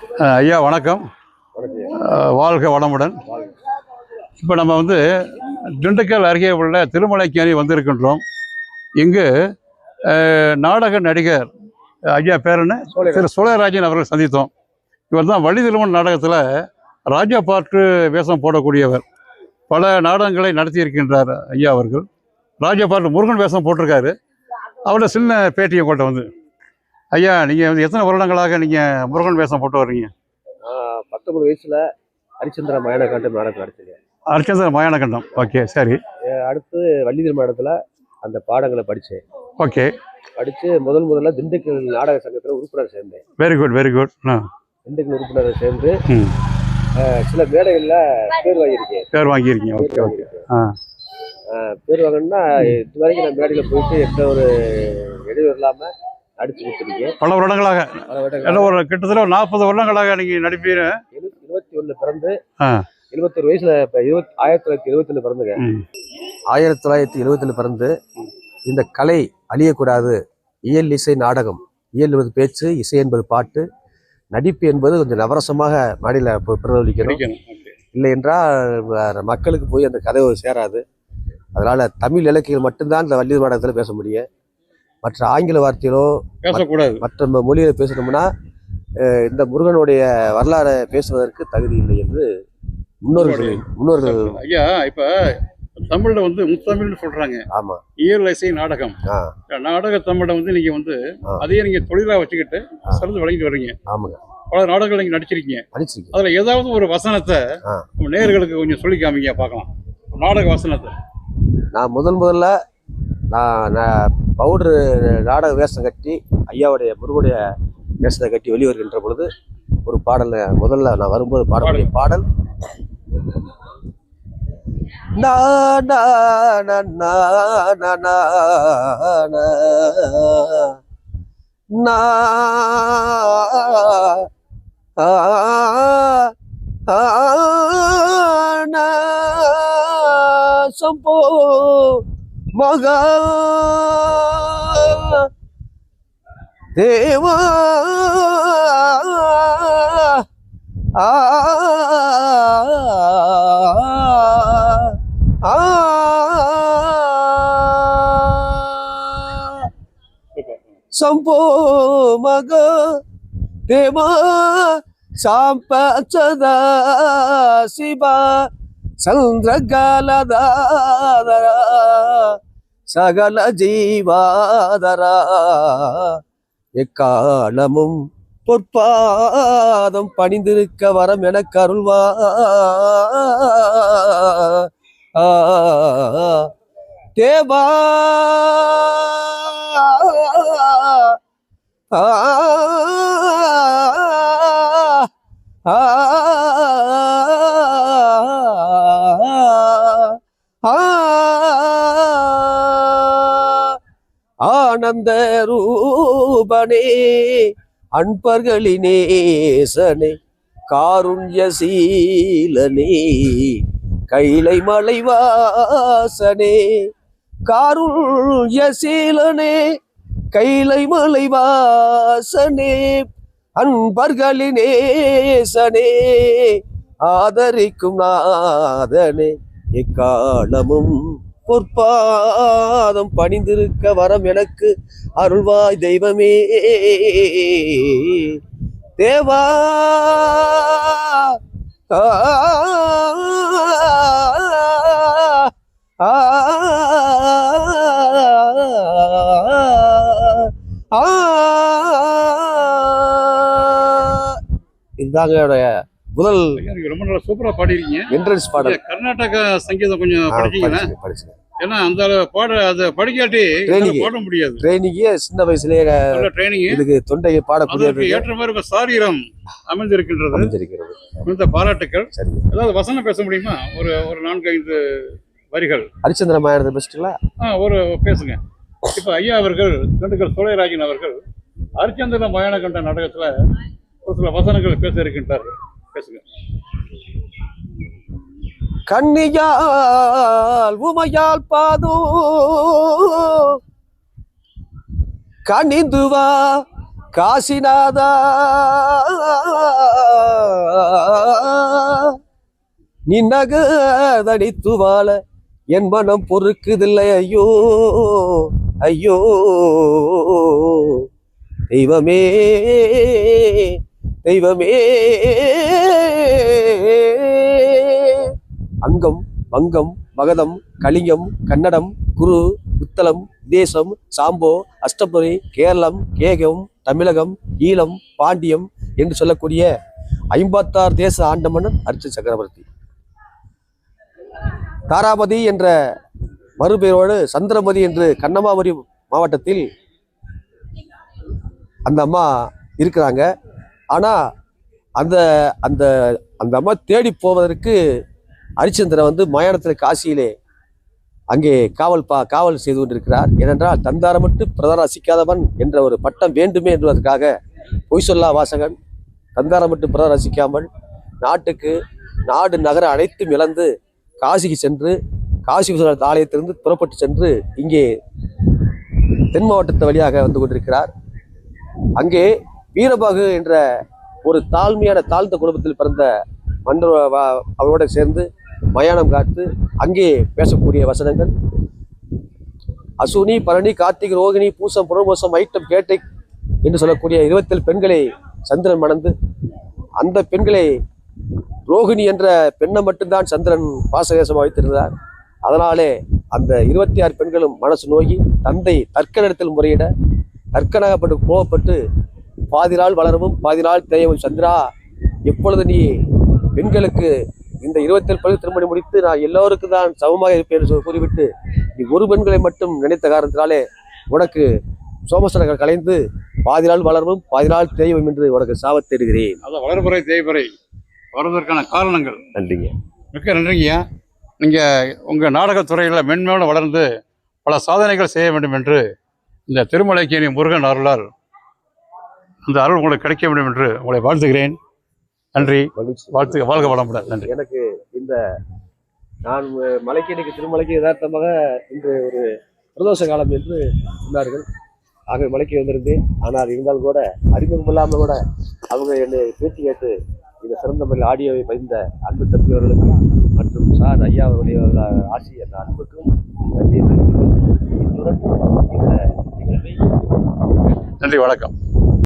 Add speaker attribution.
Speaker 1: ஐயா வணக்கம். வாழ்க வளமுடன். இப்போ நம்ம வந்து திண்டுக்கல் அருகே உள்ள திருமலைக்கேணி வந்திருக்கின்றோம். இங்கு நாடக நடிகர் ஐயா பேர் என்ன? திரு சோழராஜன் அவர்கள் சந்தித்தோம். இவர் தான் வள்ளி திருமண நாடகத்தில் ராஜா பாட்டு வேஷம் போடக்கூடியவர். பல நாடகங்களை நடத்தி இருக்கின்றார் ஐயா அவர்கள். ராஜா பாட்டு முருகன் வேஷம் போட்டிருக்காரு. அவரோட சின்ன பேட்டியை கொண்ட வந்து ஐயா நீங்கள் வந்து எத்தனை வருடங்களாக நீங்கள் முருகன் வேஷம் போட்டு வர்றீங்க?
Speaker 2: பத்தொன்பது வயசுல ஹரிச்சந்திர மயனகாண்டம் நாடகம் நடத்தினேன்.
Speaker 1: அர்ச்சந்திர மயானகண்டம். ஓகே சரி.
Speaker 2: அடுத்து வள்ளி திருமணத்துல அந்த பாடங்களை படித்தேன்.
Speaker 1: ஓகே.
Speaker 2: படித்து முதல் முதல்ல திண்டுக்கல் நாடக சங்கத்தில் உறுப்பினர் சேர்ந்தேன்.
Speaker 1: Very good very good
Speaker 2: Dindigul உறுப்பினர் சேர்ந்து சில மேடைகளில் பேர் வாங்கியிருக்கேன்.
Speaker 1: பேர் வாங்கியிருக்கீங்க. Okay okay.
Speaker 2: வாங்கியிருக்கேன். பேர் வாங்கினா இது வரைக்கும் நான் மேடையில் போயிட்டு எந்த ஒரு இடையூறு இல்லாமல் நடிச்சு கொடுத்துருக்கேன்
Speaker 1: பல வருடங்களாக. என்ன ஒரு கிட்டத்தட்ட ஒரு நாற்பது வருடங்களாக நீங்கள் நடிப்பீங்க.
Speaker 2: இருபத்தி ஒண்ணு பிறந்து. எழுபத்தொரு வயசுல இப்போ இருபத்தி ஆயிரத்தி தொள்ளாயிரத்தி எழுபத்தி பிறந்துங்க. ஆயிரத்தி தொள்ளாயிரத்தி எழுபத்துல பிறந்து இந்த கலை அழியக்கூடாது. இயல் இசை நாடகம். இயல் என்பது பேச்சு இசை என்பது பாட்டு. நடிப்பு என்பது கொஞ்சம் நவரசமாக மாநில பிரதிபலிக்கணும். இல்லை என்றால் மக்களுக்கு போய் அந்த கதை சேராது. அதனால தமிழ் இலக்கியங்கள் மட்டும்தான் இந்த வள்ளி நாடகத்தில் பேச முடியும். மற்ற ஆங்கில வார்த்தையிலோ
Speaker 1: பேசக்கூடாது.
Speaker 2: மற்ற மொழியில பேசணும்னா இந்த முருகனுடைய வரலாறை பேசுவதற்கு தகுதி இல்லை என்று முன்னோர்கள் முன்னோர்கள்.
Speaker 1: ஐயா இப்போ தமிழில் வந்து முத்தமிழ்னு சொல்கிறாங்க
Speaker 2: ஆமா.
Speaker 1: இயல் இசை நாடகம் நாடக தமிழை வந்து நீங்கள் வந்து. அதையே நீங்கள் தொழிலாக வச்சுக்கிட்டு. சிறந்து வழங்கிட்டு வர்றீங்க.
Speaker 2: ஆமாங்க.
Speaker 1: பல நாடகங்கள் நீங்கள் நடிச்சிருக்கீங்க. அதில் ஏதாவது ஒரு வசனத்தை நேயர்களுக்கு கொஞ்சம் சொல்லி காமிங்க பார்க்கலாம். நாடக வசனத்தை.
Speaker 2: நான் முதல் முதல்ல நான் நான் பவுடரு நாடக வேஷம் கட்டி ஐயாவுடைய முருகனுடைய வேஷத்தை கட்டி வெளிவருகின்ற பொழுது ஒரு பாடலை முதல்ல நான் வரும்போது பாடக்கூடிய பாடல். நான் சம்போ மகா தேவா ஆ ஆ சம்போ மக தேவா சாம்ப சதா சிவா சந்திரகாலதாதர சகல ஜீவாதரா. எக்காலமும் பொற்பாதம் பணிந்திருக்க வரம் என கருள்வா. தேவா. ஆ ஆனந்த ரூபனே அன்பர்களினேசனே காருண்யசீலனே கைலை மலைவாசனே காருண்யசீலனே கைலை மலைவாசனே அன்பர்களினேசனே ஆதரிக்கும் நாதனே எக்காலமும் பொற்பாதம் பணிந்திருக்க வரம் எனக்கு அருள்வாய் தெய்வமே தேவா ஆ, ஆ, இதுதாங்க என்னுடைய முதல்
Speaker 1: ரொம்ப நல்லா சூப்பரா பாடிருக்கீங்க.
Speaker 2: என்ட்ரன்ஸ் பாடல்.
Speaker 1: கர்நாடக சங்கீதம் கொஞ்சம்
Speaker 2: ஆ,
Speaker 1: படிச்சீங்களா?
Speaker 2: படிச்சுங்க.
Speaker 1: ஏன்னா அந்த பாட அதை படிக்காட்டி பாட முடியாது.
Speaker 2: ட்ரைனிங்கே சின்ன வயசுலயே
Speaker 1: ட்ரைனிங்
Speaker 2: இதுக்கு தொண்டையை
Speaker 1: அதற்கு
Speaker 2: பாடக்கூடியது
Speaker 1: ஏற்ற மாதிரி சாரீரம் அமைந்திருக்கின்றது.
Speaker 2: அமைஞ்சிருக்கிறது
Speaker 1: இந்த பாராட்டுக்கள்.
Speaker 2: சரிங்க.
Speaker 1: ஏதாவது வசனம் பேச முடியுமா? ஒரு ஒரு நான்கு ஐந்து வரிகள்.
Speaker 2: ஹரிச்சந்திர மாயனத்தை பெஸ்ட்டுங்களா
Speaker 1: ஆ ஒரு பேசுங்க. இப்போ ஐயா அவர்கள் திண்டுக்கல் சோழைராஜன் அவர்கள் ஹரிச்சந்திர மயானகண்ட நாடகத்துல ஒரு சில வசனங்கள் பேச இருக்கின்றார்கள்.
Speaker 2: கண்ணியால் உமையால் பாதோ. கணிந்துவா காசிநாதா. நின்னகதடித்து வாழ என் மனம் பொறுக்குதில்லை ஐயோ ஐயோ. தெய்வமே தெய்வமே. அங்கம் வங்கம் மகதம் கலிங்கம் கன்னடம் குரு உத்தலம் தேசம் சாம்போ அஷ்டபுரி கேரளம் கேகம் தமிழகம் ஈழம் பாண்டியம் என்று சொல்லக்கூடிய ஐம்பத்தாறு தேச ஆண்ட மன்னன் அரிச்ச சக்கரவர்த்தி. தாராபதி என்ற மறுபெயரோடு சந்திரமதி என்று கண்ணமாவரி மாவட்டத்தில் அந்த அம்மா இருக்கிறாங்க. ஆனால் அந்த அந்த அந்த அம்மா தேடி போவதற்கு ஹரிச்சந்திரன் வந்து மயானத்தில் காசியிலே அங்கே காவல் பா காவல் செய்து கொண்டிருக்கிறார். ஏனென்றால் தந்தாரமட்டு பிரதான ரசிக்காதவன் என்ற ஒரு பட்டம் வேண்டுமே என்பதற்காக பொய் சொல்லா வாசகன் தந்தாரமட்டு பிரதான ரசிக்காமல் நாட்டுக்கு நாடு நகர அனைத்தும் இழந்து காசிக்கு சென்று காசி விஸ்வநாத் ஆலயத்திலிருந்து புறப்பட்டு சென்று இங்கே தென் மாவட்டத்து வழியாக வந்து கொண்டிருக்கிறார். அங்கே வீரபாகு என்ற ஒரு தாழ்மையான தாழ்ந்த குடும்பத்தில் பிறந்த மன்னர் அவரோட சேர்ந்து மயானம் காத்து அங்கே பேசக்கூடிய வசனங்கள். அசுனி பரணி கார்த்திகை ரோகிணி பூசம் புனர்பூசம் ஐட்டம் கேட்டை என்று சொல்லக்கூடிய இருபத்தேழு பெண்களை சந்திரன் மணந்து அந்த பெண்களை ரோகிணி என்ற பெண்ணை மட்டும்தான் சந்திரன் பாசகேசமாக வைத்திருந்தார். அதனாலே அந்த இருபத்தி ஆறு பெண்களும் மனசு நோகி தந்தை தர்க்கனிடத்தில் முறையிட தர்க்கனாகப்பட்டு கோவப்பட்டு பாதி நாள் வளரவும் பாதி நாள் தேயவும் சந்திரா. எப்பொழுது நீ பெண்களுக்கு இந்த இருபத்தேழு பள்ளி திருமணம் முடித்து நான் எல்லோருக்கும் தான் சமமாக இருப்பேன் என்று கூறிவிட்டு நீ ஒரு பெண்களை மட்டும் நினைத்த காரணத்தினாலே உனக்கு சோமசனங்கள் கலைந்து பாதி நாள் வளரவும் பாதி நாள் தேயவும் என்று உனக்கு சாபத் தேடுகிறேன்.
Speaker 1: அதான் வளர்புறை தேய்பறை வர்றதற்கான காரணங்கள்.
Speaker 2: நன்றிங்க.
Speaker 1: மிக்க நன்றிங்கய்யா. நீங்கள் உங்கள் நாடகத்துறையில் மென்மேலும் வளர்ந்து பல சாதனைகள் செய்ய வேண்டும் என்று இந்த திருமலைக்கேணி முருகன் அருளால் அந்த அருள் உங்களுக்கு கிடைக்க வேண்டும் என்று உங்களை வாழ்த்துகிறேன். நன்றி. வாழ்த்து வாழ்க வளமுடன். நன்றி.
Speaker 2: எனக்கு இந்த நான் மலைக்கேணிக்கு திருமலைக்கு யதார்த்தமாக இன்று ஒரு பிரதோஷ காலம் என்று சொன்னார்கள். ஆக மலைக்கு வந்திருந்தேன். ஆனால் இருந்தாலும் கூட அறிமுகம் இல்லாமல் கூட அவங்க என்னை பேச்சு கேட்டு இந்த சிறந்த முறையில் ஆடியோவை பதிந்த அன்பு தம்பி அவர்களுக்கு மற்றும் சார் ஐயா அவருடைய ஆசி அந்த அன்புக்கும்
Speaker 1: நன்றி வணக்கம்.